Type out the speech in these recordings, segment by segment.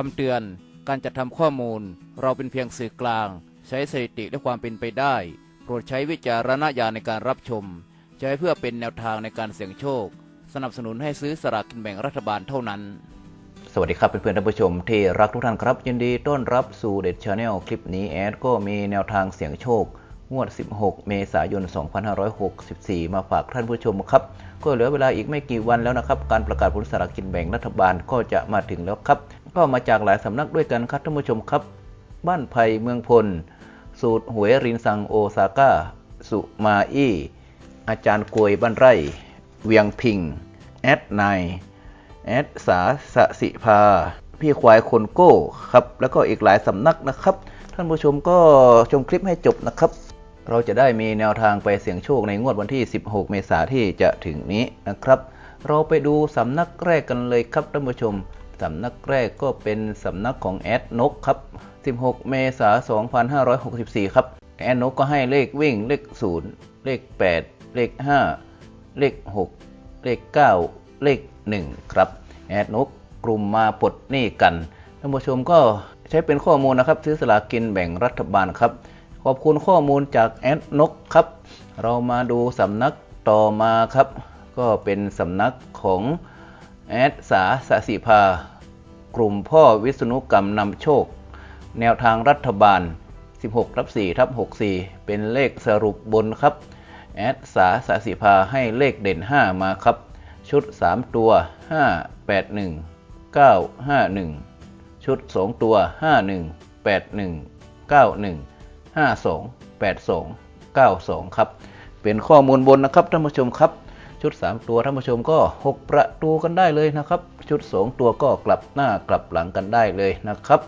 คำเตือน การจัดทำข้อมูล เราเป็นเพียงสื่อกลาง ใช้สถิติและความเป็นไปได้ โปรดใช้วิจารณญาณในการรับชม ใช้เพื่อเป็นแนวทางในการเสี่ยงโชค สนับสนุนให้ซื้อสลากกินแบ่งรัฐบาลเท่านั้น สวัสดีครับเพื่อนๆท่านผู้ชมที่รักทุกท่านครับยินดีต้อนรับสู่เด็ดชาแนลคลิปนี้แอดก็มีแนวทางเสี่ยงโชคงวด 16 เมษายน 2564 มาฝากท่านผู้ชมครับ ก็เหลือเวลาอีกไม่กี่วันแล้วนะครับ การประกาศผลสลากกินแบ่งรัฐบาลก็จะมาถึงแล้วครับ ก็มาจากหลายสำนักด้วยกันครับท่านผู้ชมครับ บ้านไผ่เมืองพล สูตรหวยรินซังโอซาก้า สุมาอี้ อาจารย์กวยบ้านไร่ เวียงพิง แอดไนแอดสาสสิภา พี่ควายคนโก้ครับ แล้วก็อีกหลายสำนักนะครับ ท่านผู้ชมก็ชมคลิปให้จบนะครับ เราจะได้มีแนวทางไปเสี่ยงโชคในงวดวันที่ 16 เมษายนที่จะถึงนี้นะครับ เราไปดูสำนักแรกกันเลยครับท่านผู้ชม สำนักแรกก็เป็นสำนักของแอดนกครับ 16 เมษายน 2564 ครับ แอดนกก็ให้เลขวิ่งเลข 0 เลข 8 เลข 5 เลข 6 เลข 9 เลข 1 ครับ แอดนกกลุ่มมาปลดหนี้กัน ท่านผู้ชมก็ใช้เป็นข้อมูลนะครับซื้อสลากกินแบ่งรัฐบาลครับ ขอบคุณข้อมูลจากแอดนกครับ เรามาดูสำนักต่อมาครับ ก็เป็นสำนักของ แอดสาสสิภา กลุ่มพ่อวิษณุกรรมนำโชค แนวทางรัฐบาล 16ทับ4ทับ64 เป็นเลขสรุปบนครับ แอดสาสสิภาให้เลขเด่น 5 มาครับ ชุด 3 ตัว 5 8 1 9 5 1 ชุด 2 ตัว 5 1 8 1 9 1 5 2 8 2 9 2 ครับ เป็นข้อมูลบนนะครับท่านผู้ชมครับ ชุด 3 ตัวท่านผู้ชมก็ 6 ประตูกันได้เลยนะครับ ชุด 2 ตัวก็กลับหน้ากลับหลังกันได้เลยนะครับ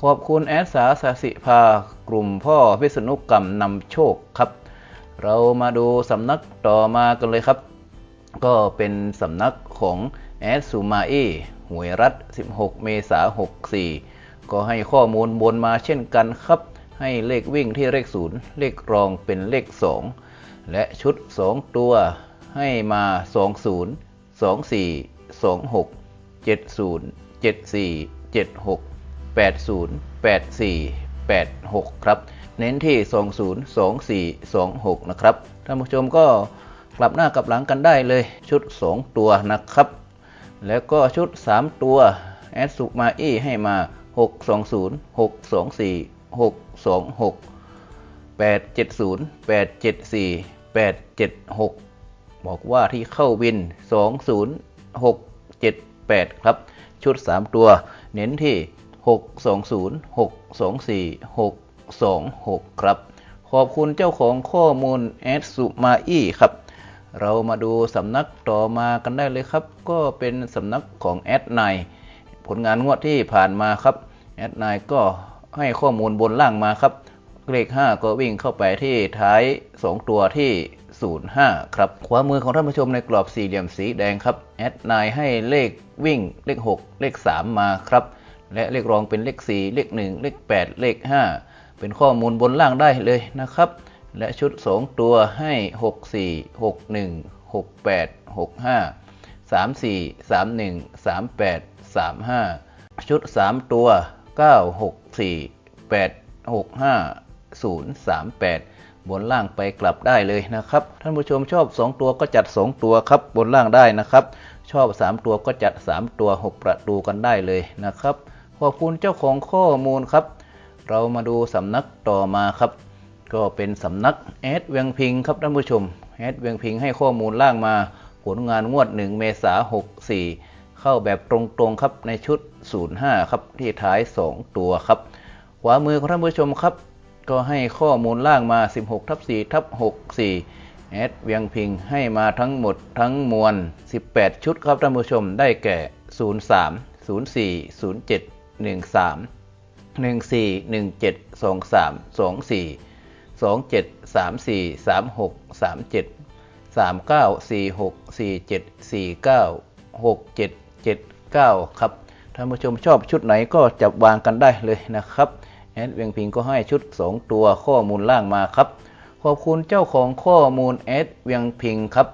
ขอบคุณแอดสาสาสิภากลุ่มพ่อพิษณุกรรมนำโชคครับ เรามาดูสำนักต่อมากันเลยครับ ก็เป็นสำนักของแอดซูมาเอหวยรัฐ 16 เมษายน64 ก็ให้ข้อมูลบนมาเช่นกันครับ ให้เลขวิ่งที่เลข 0 เลขรองเป็นเลข 2 และชุด 2 ตัว ให้มา 20 24 26 70 74 76 80 84 86 ครับ เน้นที่ 20 24 26 นะครับ ท่านผู้ชมก็กลับหน้ากลับหลังกันได้เลยชุด 2 ตัวนะครับ แล้วก็ชุด 3 ตัว แอดสุมาอี้ให้มา 620 624 626 870 874 876 บอกว่าที่เข้าวิน 20678 ครับ ชุด 3 ตัว เน้นที่ 620 624 626 ครับ ขอบคุณเจ้าของข้อมูลแอดสุมาอี้ครับ เรามาดูสำนักต่อมากันได้เลยครับ ก็เป็นสำนักของแอดไนผลงานงวดที่ผ่านมาครับแอดไนก็ให้ข้อมูลบนล่างมาครับเลข5ก็วิ่งเข้าไปที่ท้าย 2 ตัวที่ 05 ครับ ขวามือของท่านผู้ชมในกรอบสี่เหลี่ยมสีแดงครับ แอดไนให้เลขวิ่งเลข 6 เลข 3 มาครับ และเลขรองเป็นเลข 4 เลข 1 เลข 8 เลข 5 เป็นข้อมูลบนล่างได้เลยนะครับ และชุด 2 ตัวให้ 6 4 6 1 6 8 6 5 3 4 3 1 3 8 3 5 ชุด 3 ตัว 9 6 4 8 6 5 0 3 8 บนล่างไปกลับได้เลยนะครับ ท่านผู้ชมชอบ 2 ตัวก็จัด 2 ตัวครับ บนล่างได้นะครับ ชอบ 3 ตัวก็จัด 3 ตัว 6 ประตูกันได้เลยนะครับ ขอบคุณเจ้าของข้อมูลครับ เรามาดูสำนักต่อมาครับ ก็เป็นสำนักแอดเวียงพิงครับท่านผู้ชมแอดเวียงพิงให้ข้อมูลล่างมา ผลงานงวด 1 เมษา64 เข้าแบบตรงๆครับในชุด 05 ครับที่ท้าย 2 ตัวครับขวามือของท่านผู้ชมครับ ก็ให้ข้อมูลล่างมา 16ทับ4ทับ64แอดเวียงพิงให้มาทั้งหมดทั้งมวล 18 ชุดครับท่านผู้ชมได้แก่ 03 04 07 13หนึ่งสี่หนึ่งเจ็ดสองสามสองสี่สองเจ็ดสามสี่สามหกสามเจ็ดสามเก้าสี่หกสี่เจ็ดสี่เก้าหกเจ็ดเจ็ดเก้าครับท่านผู้ชมชอบชุดไหนก็จับวางกันได้เลยนะครับ แอดเวียงพิงก็ให้ชุด 2 ตัวข้อมูลล่างมาครับ ขอบคุณเจ้าของข้อมูลแอดเวียงพิงครับ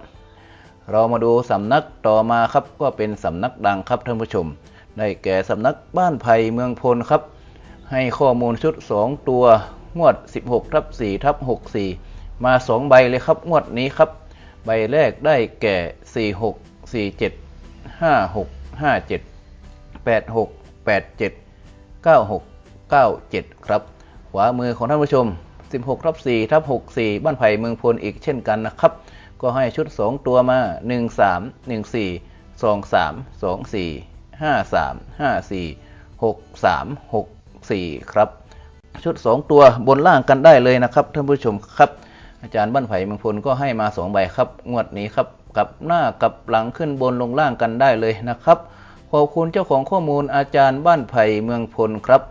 เรามาดูสำนักต่อมาครับก็เป็นสำนักดังครับท่านผู้ชม ได้แก่สำนักบ้านไผ่เมืองพลครับ ให้ข้อมูลชุด 2 ตัวงวด 16ทับ4ทับ64 มา 2 ใบเลยครับงวดนี้ครับ ใบแรกได้แก่ 46 47 56 57 86 87 96 97 ครับ ขวามือของท่านผู้ชม 16ทับ4ทับ64 บ้านไผ่เมืองพลอีกเช่นกันนะครับ ก็ให้ชุด 2 ตัวมา 1 3 1 4 2 3 2 4 5 3 5 4 6 3 6 4 ครับ ชุด 2 ตัวบนล่างกันได้เลยนะครับท่านผู้ชมครับ อาจารย์บ้านไผ่เมืองพลก็ให้มา 2 ใบครับ งวดนี้ครับกับหน้ากับหลังขึ้นบนลงล่างกันได้เลยนะครับ ขอบคุณเจ้าของข้อมูลอาจารย์บ้านไผ่เมืองพลครับ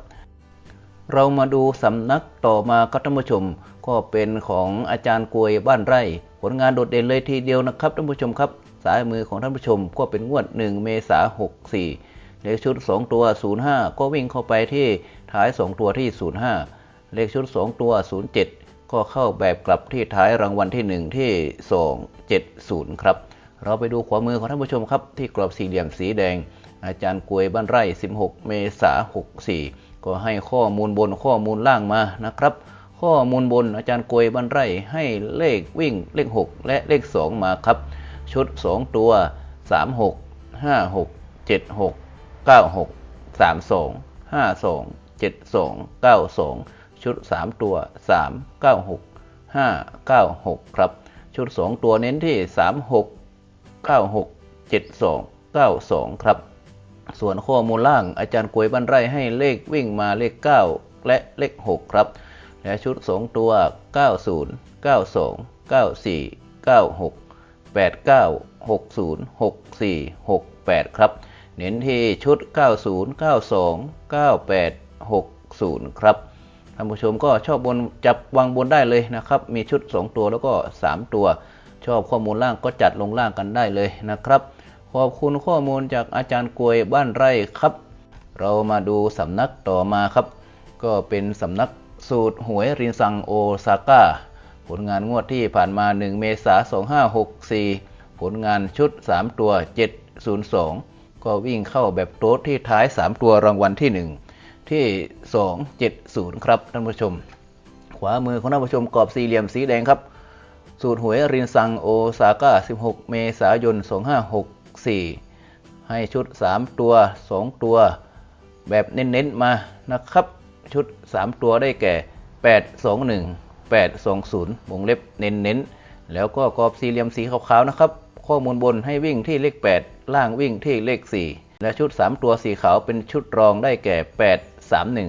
เรามาดูสำนักต่อมาครับท่านผู้ชม ก็เป็นของอาจารย์กวยบ้านไร่ ผลงานโดดเด่นเลยทีเดียวนะครับท่านผู้ชมครับ สายมือของท่านผู้ชมก็เป็นงวด 1 เมษา64 เลขชุด 2 ตัว 05 ก็วิ่งเข้าไปที่ท้าย 2 ตัวที่ 05 เลขชุด 2 ตัว 07 ก็เข้าแบบกลับที่ท้ายรางวัลที่ 1 ที่ 270 ครับ เราไปดูขวามือของท่านผู้ชมครับที่กรอบสี่เหลี่ยมสีแดง อาจารย์กวยบ้านไร่ 16 เมษา64 ก็ให้ข้อมูลบนข้อมูลล่างมานะครับ ข้อมูลบนอาจารย์กวยบ้านไรให้เลขวิ่งเลข 6 และเลข 2 มาครับ ชุด 2 ตัว 36 56 76 96 32 52 72 92 ชุด 3 ตัว 3 96 5 96 ครับ ชุด 2 ตัวเน้นที่ 36 96 72 92 ครับ ส่วนข้อมูลล่างอาจารย์กวยบ้านไรให้เลขวิ่งมาเลข 9 และเลข 6 ครับ และชุด 2 ตัว 90 92 94 96 89 60 64 68 ครับ เน้นที่ชุด 90 92 98 60 ครับท่านผู้ชมก็ชอบบนจับวางบนได้เลยนะครับ มีชุด 2 ตัวแล้วก็ 3 ตัว ชอบข้อมูลล่างก็จัดลงล่างกันได้เลยนะครับ ขอบคุณข้อมูลจากอาจารย์กวยบ้านไร่ครับ เรามาดูสำนักต่อมาครับ ก็เป็นสำนักสูตรหวยรินซังโอซาก้าผลงานงวดที่ผ่านมา 1 เมษายน2564 ผลงานชุด 3 ตัว 702 ก็วิ่งเข้าแบบโต๊ดที่ท้าย 3 ตัวรางวัลที่ 1 ที่ 270 ครับท่านผู้ชม ขวามือของท่านผู้ชมกรอบสี่เหลี่ยมสีแดงครับ สูตรหวยรินซังโอซาก้า 16 เมษายน 2564 ให้ชุด 3 ตัว 2 ตัว แบบเน้นๆมานะครับ ชุด 3 ตัวได้แก่ 821 820วงเล็บเน้นๆ แล้วก็กรอบสี่เหลี่ยมสีขาวๆนะครับ ข้อมูลบนให้วิ่งที่เลข 8 ล่างวิ่งที่เลข 4 และชุด 3 ตัวสีขาวเป็นชุดรองได้แก่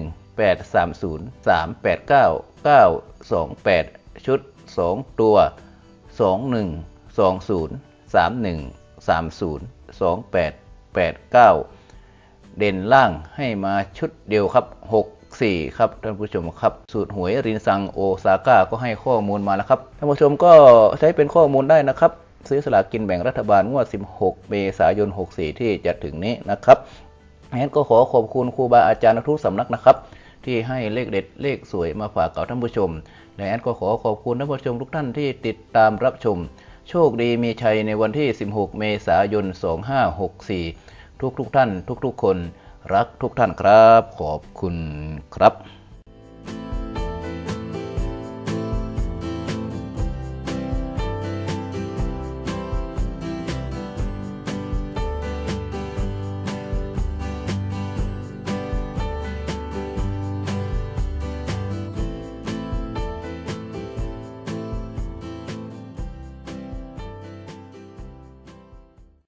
831 830 389 928 ชุด 2 ตัว 21 20 31 30 28 89 เด่นล่างให้มาชุดเดียวครับ 6 4 ครับท่านผู้ชมครับ สูตรหวยรินซังโอซาก้าก็ให้ข้อมูลมาแล้วครับท่านผู้ชมก็ใช้เป็นข้อมูลได้นะครับ ซื้อสลากกินแบ่งรัฐบาลงวด 16 เมษายน 64 ที่จะถึงนี้นะครับงั้นก็ขอขอบคุณครูบาอาจารย์ทุกสำนักนะครับที่ให้เลขเด็ดเลขสวยมาฝากกับท่านผู้ชม และแอดก็ขอขอบคุณท่านผู้ชมทุกท่านที่ติดตามรับชม โชคดีมีชัยในวันที่ 16 เมษายน 2564 ทุกทุกๆท่าน ทุกๆคน รักทุกท่านครับ ขอบคุณครับ